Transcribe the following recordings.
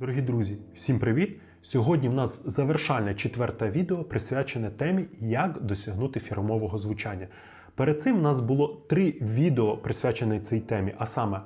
Дорогі друзі, всім привіт! Сьогодні в нас завершальне четверте відео присвячене темі, як досягнути фірмового звучання. Перед цим в нас було три відео присвячені цій темі, а саме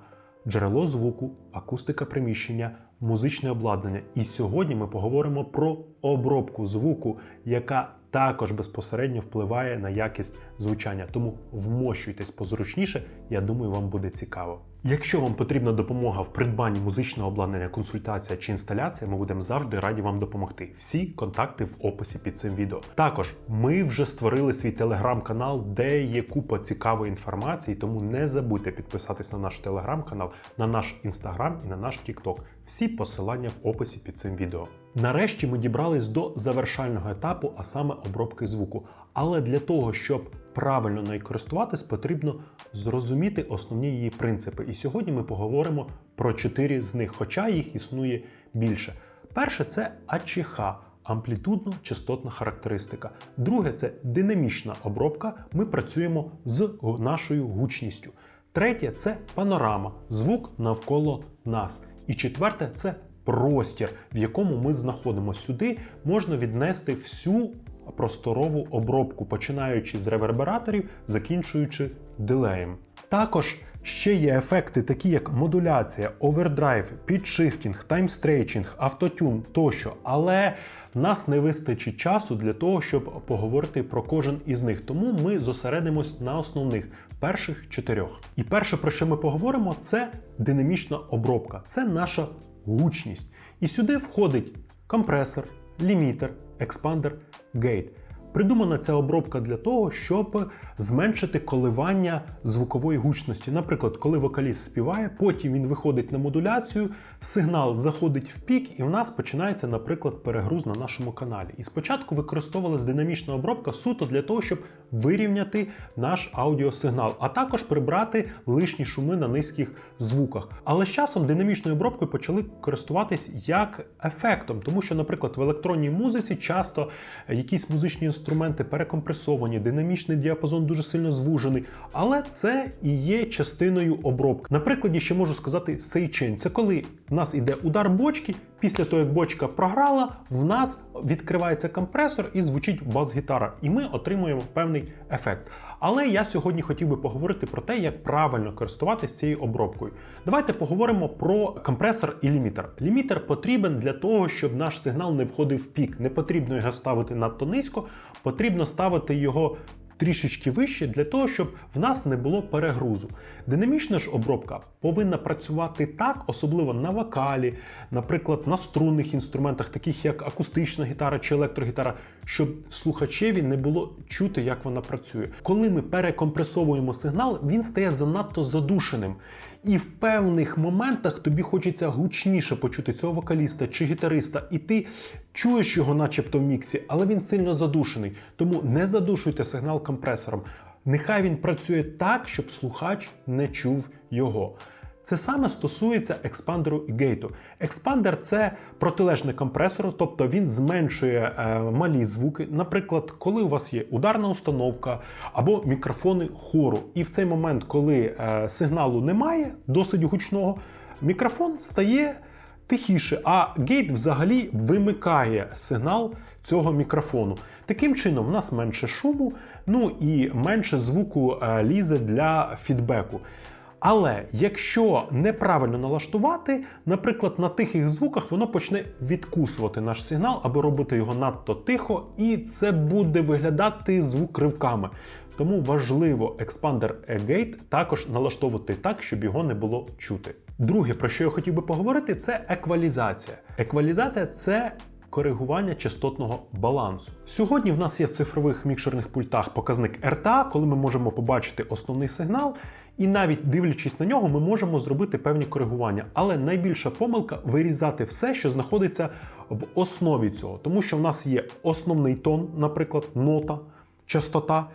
джерело звуку, акустика приміщення, музичне обладнання. І сьогодні ми поговоримо про обробку звуку, яка також безпосередньо впливає на якість звучання. Тому вмощуйтесь позручніше, я думаю, вам буде цікаво. Якщо вам потрібна допомога в придбанні музичного обладнання, консультація чи інсталяція, ми будемо завжди раді вам допомогти. Всі контакти в описі під цим відео. Також ми вже створили свій телеграм-канал, де є купа цікавої інформації, тому не забудьте підписатись на наш телеграм-канал, на наш інстаграм і на наш тікток. Всі посилання в описі під цим відео. Нарешті ми дібрались до завершального етапу, а саме обробки звуку. Але для того, щоб правильно нею користуватись, потрібно зрозуміти основні її принципи. І сьогодні ми поговоримо про чотири з них, хоча їх існує більше. Перше це АЧХ амплітудно-частотна характеристика. Друге це динамічна обробка. Ми працюємо з нашою гучністю. Третє це панорама, звук навколо нас. І четверте це простір, в якому ми знаходимося. Сюди можна віднести всю просторову обробку, починаючи з ревербераторів, закінчуючи дилеєм. Також ще є ефекти, такі як модуляція, овердрайв, підшифтінг, таймстрейчинг, автотюн тощо. Але нас не вистачить часу для того, щоб поговорити про кожен із них. Тому ми зосередимось на основних перших чотирьох. І перше, про що ми поговоримо, це динамічна обробка. Це наша гучність. І сюди входить компресор, лімітер, експандер, гейт. Придумана ця обробка для того, щоб зменшити коливання звукової гучності. Наприклад, коли вокаліст співає, потім він виходить на модуляцію, сигнал заходить в пік, і в нас починається, наприклад, перегруз на нашому каналі. І спочатку використовувалась динамічна обробка суто для того, щоб вирівняти наш аудіосигнал, а також прибрати лишні шуми на низьких звуках. Але з часом динамічною обробкою почали користуватись як ефектом, тому що, наприклад, в електронній музиці часто якісь музичні інструменти перекомпресовані, динамічний діапазон дуже сильно звужений, але це і є частиною обробки. На прикладі ще можу сказати сейчень. Це коли в нас іде удар бочки, після того, як бочка програла, в нас відкривається компресор і звучить бас-гітара, і ми отримуємо певний ефект. Але я сьогодні хотів би поговорити про те, як правильно користуватися цією обробкою. Давайте поговоримо про компресор і лімітер. Лімітер потрібен для того, щоб наш сигнал не входив в пік. Не потрібно його ставити надто низько, потрібно ставити його трішечки вище для того, щоб в нас не було перегрузу. Динамічна ж обробка повинна працювати так, особливо на вокалі, наприклад, на струнних інструментах, таких як акустична гітара чи електрогітара, щоб слухачеві не було чути, як вона працює. Коли ми перекомпресовуємо сигнал, він стає занадто задушеним. І в певних моментах тобі хочеться гучніше почути цього вокаліста чи гітариста, і ти чуєш його, начебто в міксі, але він сильно задушений. Тому не задушуйте сигнал компресором. Нехай він працює так, щоб слухач не чув його. Це саме стосується експандеру і гейту. Експандер це протилежне компресору, тобто він зменшує е, малі звуки. Наприклад, коли у вас є ударна установка або мікрофони хору. І в цей момент, коли е, сигналу немає, досить гучного, мікрофон стає тихіше, а гейт взагалі вимикає сигнал цього мікрофону. Таким чином, в нас менше шуму, ну і менше звуку е, лізе для фідбеку. Але якщо неправильно налаштувати, наприклад, на тихих звуках воно почне відкусувати наш сигнал або робити його надто тихо, і це буде виглядати звук ривками. Тому важливо експандер E-Gate також налаштовувати так, щоб його не було чути. Друге, про що я хотів би поговорити, це еквалізація. Еквалізація це коригування частотного балансу. Сьогодні в нас є в цифрових мікшерних пультах показник RTA, коли ми можемо побачити основний сигнал, і навіть дивлячись на нього, ми можемо зробити певні коригування. Але найбільша помилка вирізати все, що знаходиться в основі цього, тому що в нас є основний тон, наприклад, нота, частота,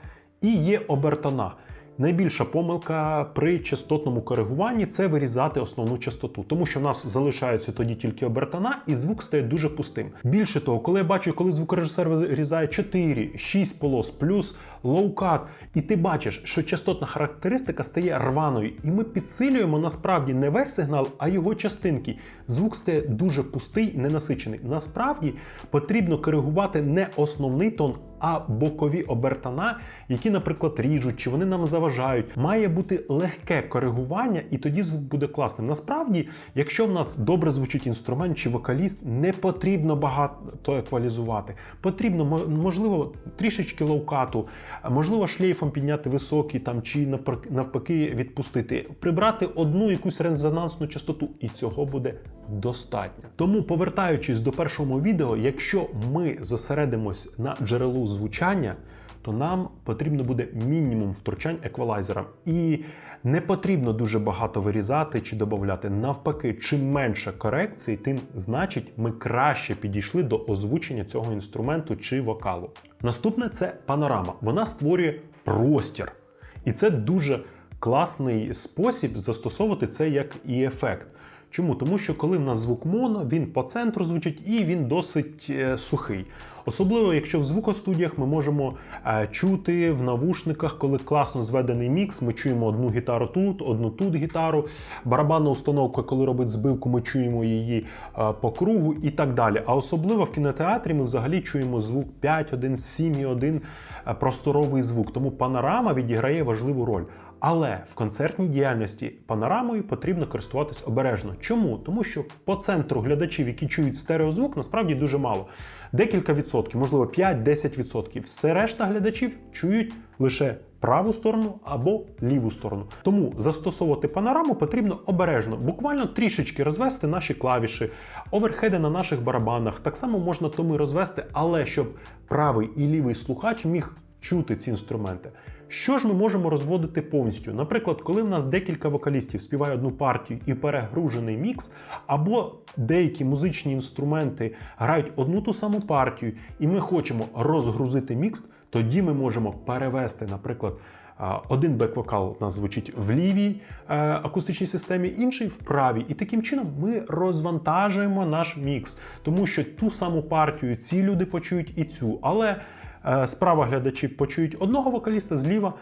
і є обертона. Найбільша помилка при частотному коригуванні це вирізати основну частоту, тому що в нас залишаються тоді тільки обертона, і звук стає дуже пустим. Більше того, коли я бачу, коли звукорежисер вирізає 4-6 полос, плюс лоукат. І ти бачиш, що частотна характеристика стає рваною, і ми підсилюємо насправді не весь сигнал, а його частинки. Звук стає дуже пустий, ненасичений. Насправді потрібно коригувати не основний тон, а бокові обертона, які, наприклад, ріжуть, чи вони нам заважають. Має бути легке коригування, і тоді звук буде класним. Насправді, якщо в нас добре звучить інструмент чи вокаліст, не потрібно багато еквалізувати. Потрібно, мо- можливо, трішечки лоукату, можливо, шлейфом підняти високий там чи навпаки відпустити, прибрати одну якусь резонансну частоту, і цього буде достатньо. Тому, повертаючись до першого відео, якщо ми зосередимось на джерелу звучання, то нам потрібно буде мінімум втручань еквалайзера. І не потрібно дуже багато вирізати чи додати. Навпаки, чим менше корекцій, тим значить ми краще підійшли до озвучення цього інструменту чи вокалу. Наступне це панорама. Вона створює простір. І це дуже класний спосіб застосовувати це як і ефект. Чому? Тому що коли в нас звук моно, він по центру звучить і він досить е, сухий. Особливо, якщо в звукостудіях ми можемо е, чути в навушниках, коли класно зведений мікс, ми чуємо одну гітару тут, одну тут гітару. Барабанна установка, коли робить збивку, ми чуємо її е, по кругу і так далі. А особливо в кінотеатрі ми взагалі чуємо звук 5.1, 7.1, е, просторовий звук. Тому панорама відіграє важливу роль. Але в концертній діяльності панорамою потрібно користуватись обережно. Чому? Тому що по центру глядачів, які чують стереозвук, насправді дуже мало. Декілька відсотків, можливо, 5-10 відсотків. Все решта глядачів чують лише праву сторону або ліву сторону. Тому застосовувати панораму потрібно обережно, буквально трішечки розвести наші клавіші, оверхеди на наших барабанах. Так само можна тому розвести, але щоб правий і лівий слухач міг чути ці інструменти. Що ж ми можемо розводити повністю? Наприклад, коли в нас декілька вокалістів співає одну партію і перегружений мікс, або деякі музичні інструменти грають одну ту саму партію, і ми хочемо розгрузити мікс, тоді ми можемо перевести, наприклад. Один бек-вокал у нас звучить в лівій е, акустичній системі, інший в правій. І таким чином ми розвантажуємо наш мікс, тому що ту саму партію ці люди почують і цю. Але Справа глядачі почують одного вокаліста, зліва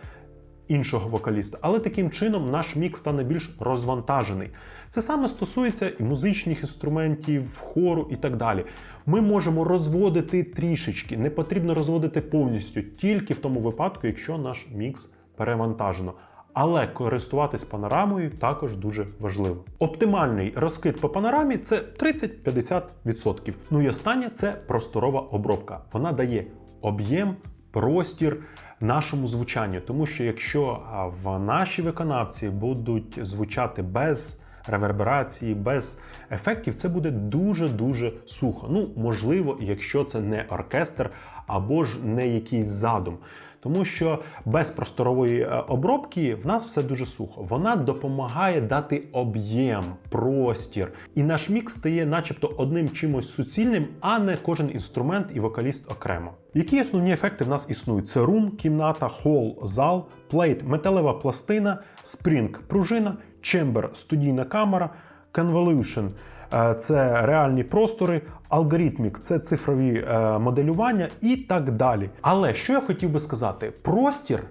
іншого вокаліста. Але таким чином наш мікс стане більш розвантажений. Це саме стосується і музичних інструментів, хору і так далі. Ми можемо розводити трішечки, не потрібно розводити повністю, тільки в тому випадку, якщо наш мікс перевантажено. Але користуватись панорамою також дуже важливо. Оптимальний розкид по панорамі це 30-50%. Ну і останнє це просторова обробка. Вона дає об'єм, простір нашому звучанню. Тому що якщо в наші виконавці будуть звучати без реверберації, без ефектів, це буде дуже-дуже сухо. Ну, можливо, якщо це не оркестр або ж не якийсь задум. Тому що без просторової е, обробки в нас все дуже сухо. Вона допомагає дати об'єм, простір. І наш мікс стає начебто одним чимось суцільним, а не кожен інструмент і вокаліст окремо. Які основні ефекти в нас існують? Це рум, кімната, хол, зал, плейт, металева пластина, спрінг, пружина, чембер, студійна камера, е, – це реальні простори, алгоритмік це цифрові е, моделювання і так далі. Але що я хотів би сказати, простір,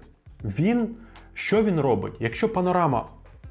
він що він робить? Якщо панорама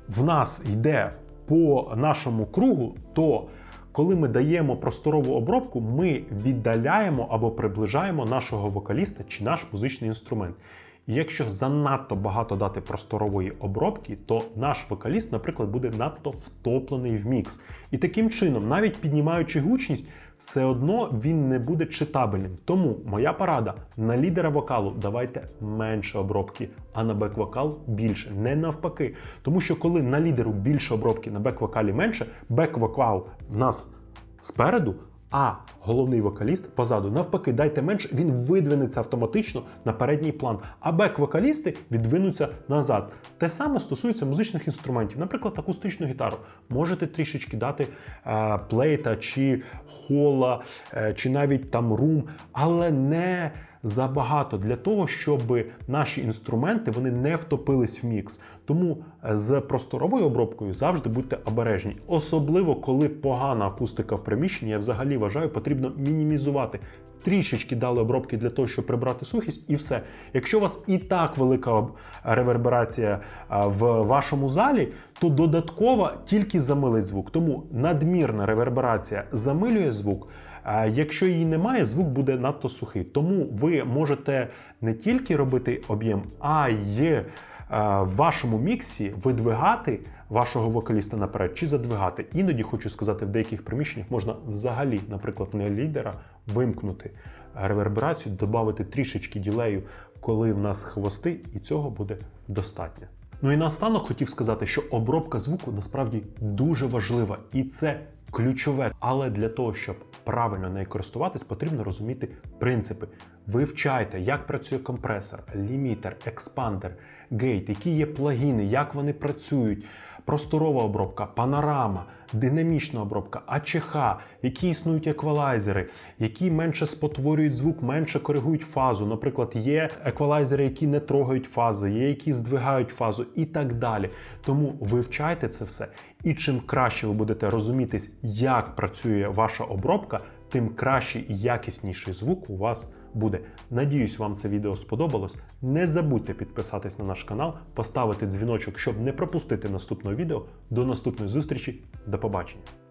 в нас йде по нашому кругу, то коли ми даємо просторову обробку, ми віддаляємо або приближаємо нашого вокаліста чи наш музичний інструмент. Якщо занадто багато дати просторової обробки, то наш вокаліст, наприклад, буде надто втоплений в мікс. І таким чином, навіть піднімаючи гучність, все одно він не буде читабельним. Тому моя порада на лідера вокалу давайте менше обробки, а на бек-вокал більше. Не навпаки. Тому що коли на лідеру більше обробки, на бек-вокалі менше, бек-вокал в нас спереду. А головний вокаліст позаду, навпаки, дайте менше, він видвинеться автоматично на передній план. А бек-вокалісти відвинуться назад. Те саме стосується музичних інструментів, наприклад, акустичну гітару. Можете трішечки дати е, плейта чи хола, е, чи навіть там рум, але не забагато для того, щоб наші інструменти вони не втопились в мікс. Тому е, з просторовою обробкою завжди будьте обережні. Особливо, коли погана акустика в приміщенні, я взагалі вважаю, потрібно мінімізувати. Трішечки дали обробки для того, щоб прибрати сухість, і все. Якщо у вас і так велика реверберація в вашому залі, то додатково тільки замилить звук. Тому надмірна реверберація замилює звук. А якщо її немає, звук буде надто сухий. Тому ви можете не тільки робити об'єм, а й е, в вашому міксі видвигати вашого вокаліста наперед чи задвигати. Іноді хочу сказати, в деяких приміщеннях можна взагалі, наприклад, не лідера, вимкнути реверберацію, додати трішечки ділею, коли в нас хвости, і цього буде достатньо. Ну і наостанок хотів сказати, що обробка звуку насправді дуже важлива, і це ключове. Але для того, щоб правильно нею користуватись, потрібно розуміти принципи. Вивчайте, як працює компресор, лімітер, експандер, гейт, які є плагіни, як вони працюють. Просторова обробка, панорама, динамічна обробка, АЧХ, які існують еквалайзери, які менше спотворюють звук, менше коригують фазу. Наприклад, є еквалайзери, які не трогають фази, є які здвигають фазу і так далі. Тому вивчайте це все. І чим краще ви будете розумітись, як працює ваша обробка, тим кращий і якісніший звук у вас буде. Надіюсь, вам це відео сподобалось. Не забудьте підписатись на наш канал, поставити дзвіночок, щоб не пропустити наступного відео. До наступної зустрічі. До побачення.